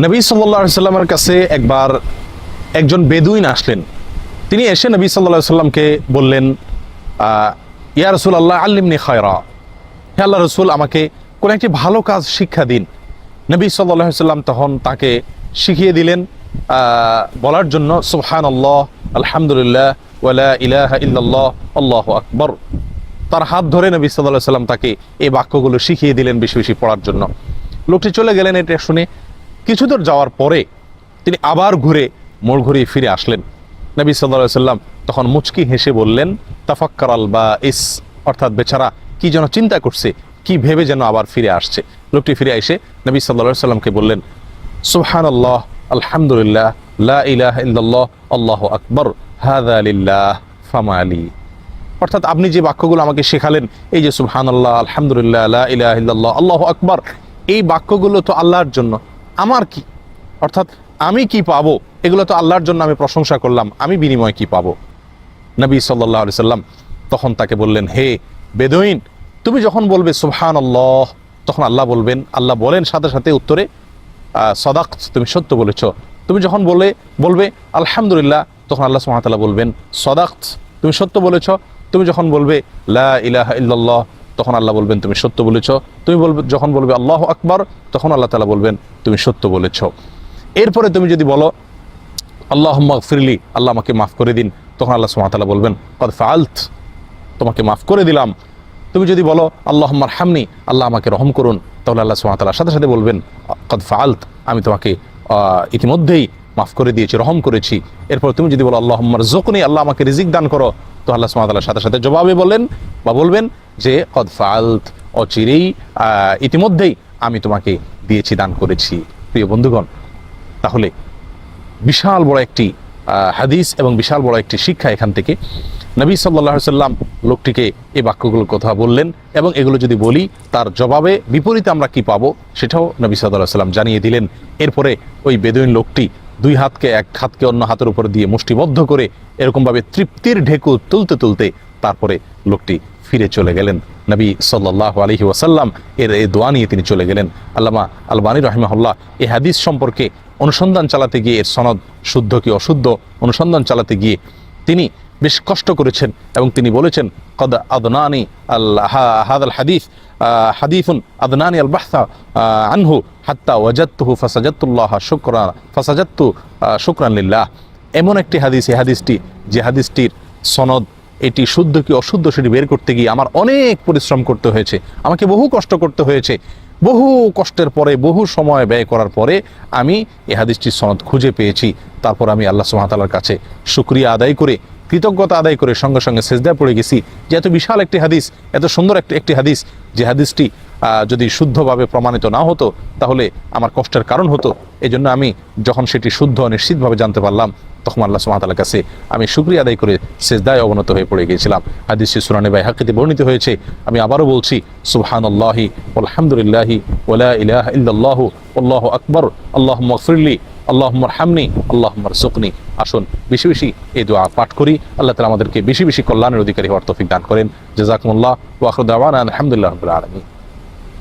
নবী সাল্লাহ সাল্লামের কাছে একবার একজন বেদুইন আসলেন। তিনি এসে নবী সাল্লাহ সাল্লামকে বললেন ইয়া রসুল আল্লাহ আল্লিমনি খয়রা। হে আল্লাহ রসুল, আমাকে কোন একটি ভালো কাজ শিক্ষা দিন। নবী সাল্লাহ সাল্লাম তখন তাকে শিখিয়ে দিলেন বলার জন্য সুবহান আল্লাহ আলহামদুলিল্লাহ ওয়ালা ইলাহা ইল্লাল্লাহ, আল্লাহ আকবর। তার হাত ধরে নবী সাল্লাহ সাল্লাম তাকে এই বাক্যগুলো শিখিয়ে দিলেন বেশি বেশি পড়ার জন্য। লোকটি চলে গেলেন এটা শুনে কিছু দূর যাওয়ার পরে তিনি আবার ঘুরে মোড় ঘুরিয়ে ফিরে আসলেন। নবী সাল্লাহ সাল্লাম তখন মুচকি হেসে বললেন তাফাক্কার আল বা ইস অর্থাৎ বেচারা কি যেন চিন্তা করছে, কি ভেবে যেন আবার ফিরে আসছে। লোকটি ফিরে এসে নবী সাল্লাহ সাল্লামকে বললেন সুবহান আল্লাহ আলহামদুলিল্লাহ, লা ইলাহা আল্লাহ আকবর হাদা লিল্লাহ, ফামা আলী অর্থাৎ আপনি যে বাক্যগুলো আমাকে শেখালেন, এই যে সুবহান আল্লাহ আলহামদুলিল্লাহ ইল্লাল্লাহ, আল্লাহ আকবর, এই বাক্যগুলো তো আল্লাহর জন্য। আমার কি? অর্থাৎ আমি কি পাবো? এগুলো তো আল্লাহর জন্য আমি প্রশংসা করলাম। আমি বিনিময় কি পাবো? নবী সাল্লাহ সাল্লাম তখন তাকে বললেন, হে বেদইন, তুমি যখন বলবে সুবহান আল্লাহ তখন আল্লাহ বলবেন, আল্লাহ বলেন সাথে সাথে উত্তরে সদাক তুমি সত্য বলেছ। তুমি যখন বলে, বলবে আলহামদুলিল্লাহ, তখন আল্লাহ সুহামতাল্লাহ বলবেন সদাক তুমি সত্য বলেছ। তুমি যখন বলবে লা ইলাহা ইল্লাল্লাহ তখন আল্লাহ বলবেন, তুমি সত্য বলেছ। তুমি বলবে, যখন বলবে, আল্লাহ আকবর, তখন আল্লাহ তালা বলবেন, তুমি সত্য বলেছ। এরপরে তুমি যদি বলো আল্লাহ ফিরলি আল্লাহ আমাকে মাফ করে দিন, তখন আল্লাহ সুমাতালা বলবেন, কদ তোমাকে মাফ করে দিলাম। তুমি যদি বলো আল্লাহ হামনি আল্লাহ আমাকে রহম করুন, তাহলে আল্লাহ সুমাতালার সাথে সাথে বলবেন, কদ আমি তোমাকে ইতিমধ্যেই মাফ করে দিয়েছি, রহম করেছি। এরপর তুমি যদি বলো আল্লাহ জোকনি আল্লাহ আমাকে রিজিক দান করো, তো আল্লাহ সুমাতালার সাথে সাথে জবাবে বলেন বা বলবেন যে কদ ফালত অচিরেই ইতিমধ্যেই আমি তোমাকে দিয়েছি, দান করেছি। প্রিয় বন্ধুগণ, তাহলে বিশাল বড় একটি হাদিস এবং বিশাল বড় একটি শিক্ষা এখান থেকে নবী সাল্লাহ সাল্লাম লোকটিকে এই বাক্যগুলোর কথা বললেন এবং এগুলো যদি বলি, তার জবাবে বিপরীতে আমরা কি পাবো সেটাও নবী সাল্লাহ সাল্লাম জানিয়ে দিলেন। এরপরে ওই বেদুইন লোকটি দুই হাতকে, এক হাতকে অন্য হাতের উপর দিয়ে মুষ্টিবদ্ধ করে এরকমভাবে তৃপ্তির ঢেকু তুলতে তুলতে তারপরে লোকটি ফিরে চলে গেলেন। নবী সাল্লাহ আলহি ওয়াসাল্লাম এর এই দোয়া নিয়ে তিনি চলে গেলেন। আল্লামা আলবানী রহমাহুল্লাহ এই হাদিস সম্পর্কে অনুসন্ধান চালাতে গিয়ে এর সনদ শুদ্ধ কি অশুদ্ধ অনুসন্ধান চালাতে গিয়ে তিনি বেশ কষ্ট করেছেন এবং তিনি বলেছেন, কদ আদনানি আল্লাহ আল হাদিস হাদিফুন আদনানি আল বাহসা আনহু, হাত্তা ওয়াজাত্তুহু ফাসাজাত্তুল্লাহ শুকরা ফাসাজাত্তু শুকরান লিল্লাহ। এমন একটি হাদিস এই হাদিসটি, যে হাদিসটির সনদ এটি শুদ্ধ কি অশুদ্ধ সেটি বের করতে গিয়ে আমার অনেক পরিশ্রম করতে হয়েছে। আমাকে বহু কষ্ট করতে হয়েছে। বহু কষ্টের পরে, বহু সময় ব্যয় করার পরে আমি এহাদিসটির হাদিসটির সনদ খুঁজে পেয়েছি। তারপর আমি আল্লাহ সুহাতালার কাছে সুক্রিয়া আদায় করে, কৃতজ্ঞতা আদায় করে সঙ্গে সঙ্গে সেজদায় পড়ে গেছি। যে এত বিশাল একটি হাদিস, এত সুন্দর একটি একটি হাদিস, যে হাদিসটি যদি শুদ্ধভাবে প্রমাণিত না হতো, তাহলে আমার কষ্টের কারণ হতো। এই জন্য আমি যখন সেটি শুদ্ধ নিশ্চিতভাবে জানতে পারলাম, তখন আল্লাহ সুমাতালার কাছে আমি শুক্রিয়া আদায় করে সেজদায় অবনত হয়ে পড়ে গিয়েছিলাম। হাদিসটি সুরানে বাই হাকিতে বর্ণিত হয়েছে। আমি আবারও বলছি সুবহান আল্লাহি আলহামদুলিল্লাহি ওলা ইলাহ ইল্লাল্লাহ আল্লাহ আকবর। আল্লাহ মফিরলি আল্লাহ হামনি আল্লাহ সুকনি আসুন, বেশি বেশি এই দোয়া পাঠ করি। আল্লাহ তালা আমাদেরকে বেশি বেশি কল্যাণের অধিকারী হওয়ার তৌফিক দান করেন। জাজাকুমুল্লাহ ওয়াখরুদ্দাওয়ান আলহামদুলিল্লাহ আলমী